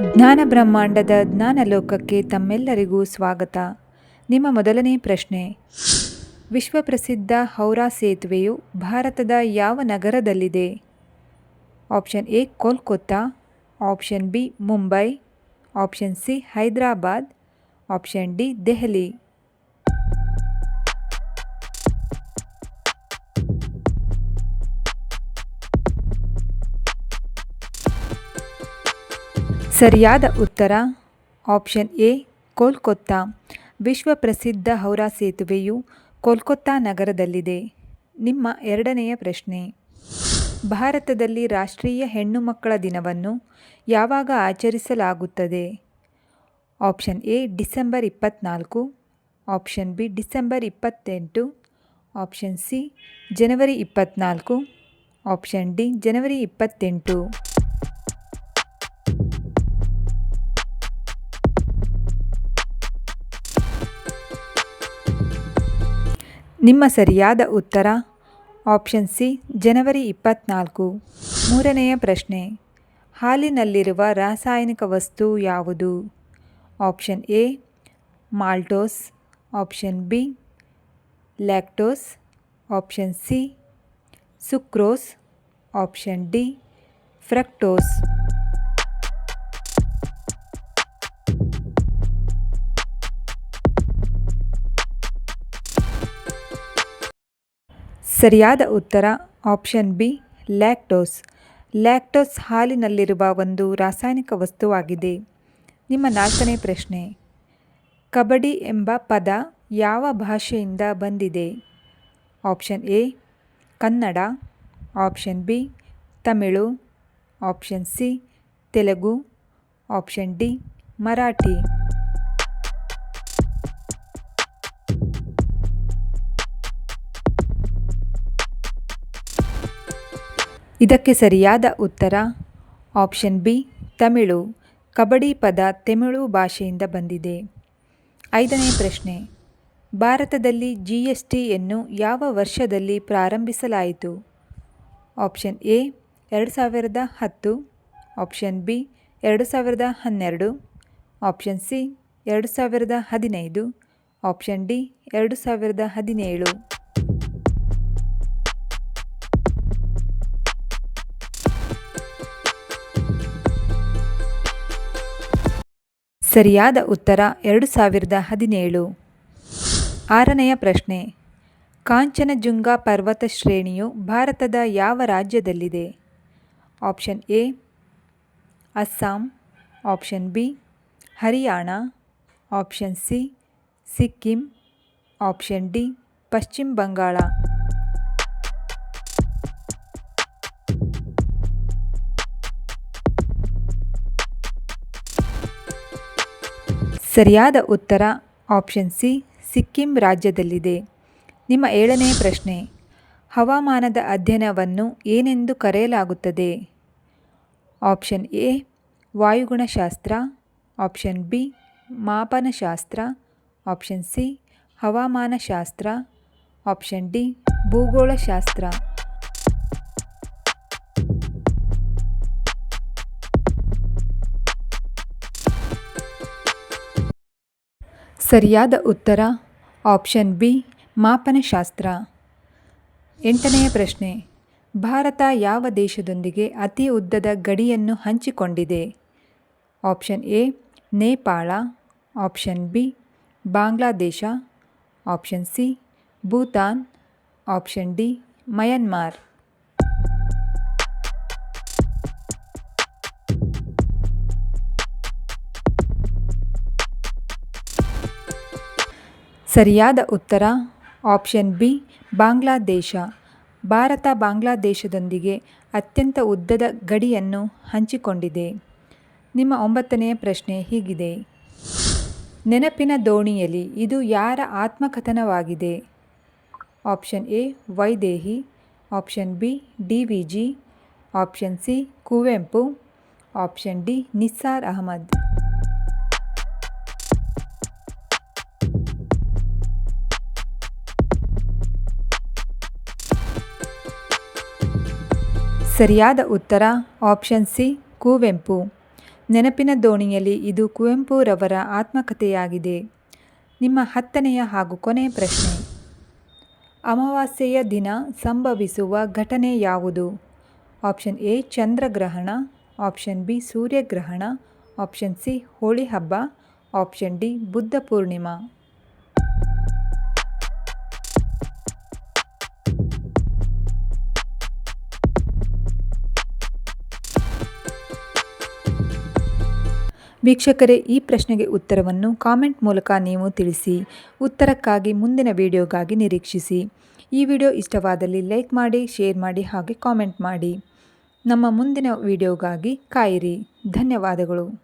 ಜ್ಞಾನ ಬ್ರಹ್ಮಾಂಡದ ಜ್ಞಾನ ಲೋಕಕ್ಕೆ ತಮ್ಮೆಲ್ಲರಿಗೂ ಸ್ವಾಗತ. ನಿಮ್ಮ ಮೊದಲನೇ ಪ್ರಶ್ನೆ. ವಿಶ್ವಪ್ರಸಿದ್ಧ ಹೌರಾ ಸೇತುವೆಯು ಭಾರತದ ಯಾವ ನಗರದಲ್ಲಿದೆ? Option A, Kolkata. Option B, Mumbai. Option C, Hyderabad. Option D, Delhi. ಸರಿಯಾದ ಉತ್ತರ. Option A, Kolkata. ವಿಶ್ವಪ್ರಸಿದ್ಧ ಹೌರಾ ಸೇತುವೆಯು ಕೋಲ್ಕತ್ತಾ ನಗರದಲ್ಲಿದೆ. ನಿಮ್ಮ ಎರಡನೆಯ ಪ್ರಶ್ನೆ. ಭಾರತದಲ್ಲಿ ರಾಷ್ಟ್ರೀಯ ಹೆಣ್ಣು ಮಕ್ಕಳ ದಿನವನ್ನು ಯಾವಾಗ ಆಚರಿಸಲಾಗುತ್ತದೆ? ಆಪ್ಷನ್ ಎ, ಡಿಸೆಂಬರ್ ಇಪ್ಪತ್ತ್ನಾಲ್ಕು ಆಪ್ಷನ್ ಬಿ, ಡಿಸೆಂಬರ್ ಇಪ್ಪತ್ತೆಂಟು. ಆಪ್ಷನ್ ಸಿ, ಜನವರಿ ಇಪ್ಪತ್ತ್ನಾಲ್ಕು ಆಪ್ಷನ್ ಡಿ, ಜನವರಿ ಇಪ್ಪತ್ತೆಂಟು. ನಿಮ್ಮ ಸರಿಯಾದ ಉತ್ತರ? ಆಪ್ಷನ್ ಸಿ, ಜನವರಿ ಇಪ್ಪತ್ತ್ನಾಲ್ಕು ಮೂರನೆಯ ಪ್ರಶ್ನೆ, ಹಾಲಿನಲ್ಲಿರುವ ರಾಸಾಯನಿಕ ವಸ್ತು ಯಾವುದು? Option A, maltose. Option B, lactose. Option C, sucrose. Option D, fructose. ಸರಿಯಾದ ಉತ್ತರ ಆಪ್ಷನ್ ಬಿ, ಲ್ಯಾಕ್ಟೋಸ್. ಲ್ಯಾಕ್ಟೋಸ್ ಹಾಲಿನಲ್ಲಿರುವ ಒಂದು ರಾಸಾಯನಿಕ ವಸ್ತುವಾಗಿದೆ. ನಿಮ್ಮ ನಾಲ್ಕನೇ ಪ್ರಶ್ನೆ. ಕಬಡ್ಡಿ ಎಂಬ ಪದ ಯಾವ ಭಾಷೆಯಿಂದ ಬಂದಿದೆ? Option A, Kannada. Option B, Tamil. Option C, Telugu. Option D, Marathi. ಇದಕ್ಕೆ ಸರಿಯಾದ ಉತ್ತರ ಆಪ್ಷನ್ ಬಿ, ತಮಿಳು. ಕಬಡ್ಡಿ ಪದ ತಮಿಳು ಭಾಷೆಯಿಂದ ಬಂದಿದೆ. ಐದನೇ ಪ್ರಶ್ನೆ. ಭಾರತದಲ್ಲಿ ಜಿ ಎಸ್ ಟಿಯನ್ನು ಯಾವ ವರ್ಷದಲ್ಲಿ ಪ್ರಾರಂಭಿಸಲಾಯಿತು? ಆಪ್ಷನ್ ಎ, ಎರಡು ಸಾವಿರದ ಹತ್ತು. ಆಪ್ಷನ್ ಬಿ, ಎರಡು ಸಾವಿರದ ಹನ್ನೆರಡು. ಆಪ್ಷನ್ ಸಿ, ಎರಡು ಸಾವಿರದ ಹದಿನೈದು. ಆಪ್ಷನ್ ಡಿ, ಎರಡು ಸಾವಿರದ ಹದಿನೇಳು. ಸರಿಯಾದ ಉತ್ತರ ಎರಡು ಸಾವಿರದ ಹದಿನೇಳು. ಆರನೆಯ ಪ್ರಶ್ನೆ, ಕಾಂಚನಜುಂಗ ಪರ್ವತ ಶ್ರೇಣಿಯು ಭಾರತದ ಯಾವ ರಾಜ್ಯದಲ್ಲಿದೆ? Option A, Assam. Option B, Haryana. Option C, Sikkim. Option D, Paschim Bangal. ಸರಿಯಾದ ಉತ್ತರ ಆಪ್ಷನ್ ಸಿ, ಸಿಕ್ಕಿಂ ರಾಜ್ಯದಲ್ಲಿದೆ. ನಿಮ್ಮ ಏಳನೇ ಪ್ರಶ್ನೆ. ಹವಾಮಾನದ ಅಧ್ಯಯನವನ್ನು ಏನೆಂದು ಕರೆಯಲಾಗುತ್ತದೆ? ಆಪ್ಷನ್ ಎ, ವಾಯುಗುಣಶಾಸ್ತ್ರ. ಆಪ್ಷನ್ ಬಿ, ಮಾಪನಶಾಸ್ತ್ರ. ಆಪ್ಷನ್ ಸಿ, ಹವಾಮಾನಶಾಸ್ತ್ರ. ಆಪ್ಷನ್ ಡಿ, ಭೂಗೋಳಶಾಸ್ತ್ರ. ಸರಿಯಾದ ಉತ್ತರ, ಆಪ್ಷನ್ ಬಿ, ಮಾಪನಶಾಸ್ತ್ರ. ಎಂಟನೆಯ ಪ್ರಶ್ನೆ, ಭಾರತ ಯಾವ ದೇಶದೊಂದಿಗೆ ಅತಿ ಉದ್ದದ ಗಡಿಯನ್ನು ಹಂಚಿಕೊಂಡಿದೆ? Option A, Nepal. Option B, Bangladesh. Option C, Bhutan. Option D, Myanmar. ಸರಿಯಾದ ಉತ್ತರ ಆಪ್ಷನ್ ಬಿ, ಬಾಂಗ್ಲಾದೇಶ. ಭಾರತ ಬಾಂಗ್ಲಾದೇಶದೊಂದಿಗೆ ಅತ್ಯಂತ ಉದ್ದದ ಗಡಿಯನ್ನು ಹಂಚಿಕೊಂಡಿದೆ. ನಿಮ್ಮ ಒಂಬತ್ತನೆಯ ಪ್ರಶ್ನೆ ಹೀಗಿದೆ. ನೆನಪಿನ ದೋಣಿಯಲ್ಲಿ ಇದು ಯಾರ ಆತ್ಮಕಥನವಾಗಿದೆ? Option A, Vaidehi. Option B, D V G. Option C, Kuvempu. Option D, Nissar Ahmed. ಸರಿಯಾದ ಉತ್ತರ ಆಪ್ಷನ್ ಸಿ ಕುವೆಂಪು. ನೆನಪಿನ ದೋಣಿಯಲ್ಲಿ ಇದು ಕುವೆಂಪುರವರ ಆತ್ಮಕಥೆಯಾಗಿದೆ. ನಿಮ್ಮ ಹತ್ತನೆಯ ಹಾಗೂ ಕೊನೆಯ ಪ್ರಶ್ನೆ. ಅಮಾವಾಸ್ಯೆಯ ದಿನ ಸಂಭವಿಸುವ ಘಟನೆ ಯಾವುದು? ಆಪ್ಷನ್ ಎ ಚಂದ್ರಗ್ರಹಣ ಆಪ್ಷನ್ ಬಿ ಸೂರ್ಯಗ್ರಹಣ ಆಪ್ಷನ್ ಸಿ ಹೋಳಿ ಹಬ್ಬ ಆಪ್ಷನ್ ಡಿ ಬುದ್ಧ ಪೂರ್ಣಿಮಾ. ವೀಕ್ಷಕರೇ, ಈ ಪ್ರಶ್ನೆಗೆ ಉತ್ತರವನ್ನು ಕಾಮೆಂಟ್ ಮೂಲಕ ನೀವು ತಿಳಿಸಿ. ಉತ್ತರಕ್ಕಾಗಿ ಮುಂದಿನ ವಿಡಿಯೋಗಾಗಿ ನಿರೀಕ್ಷಿಸಿ. ಈ ವಿಡಿಯೋ ಇಷ್ಟವಾದಲ್ಲಿ ಲೈಕ್ ಮಾಡಿ, ಶೇರ್ ಮಾಡಿ ಹಾಗೆ ಕಾಮೆಂಟ್ ಮಾಡಿ. ನಮ್ಮ ಮುಂದಿನ ವಿಡಿಯೋಗಾಗಿ ಕಾಯಿರಿ. ಧನ್ಯವಾದಗಳು.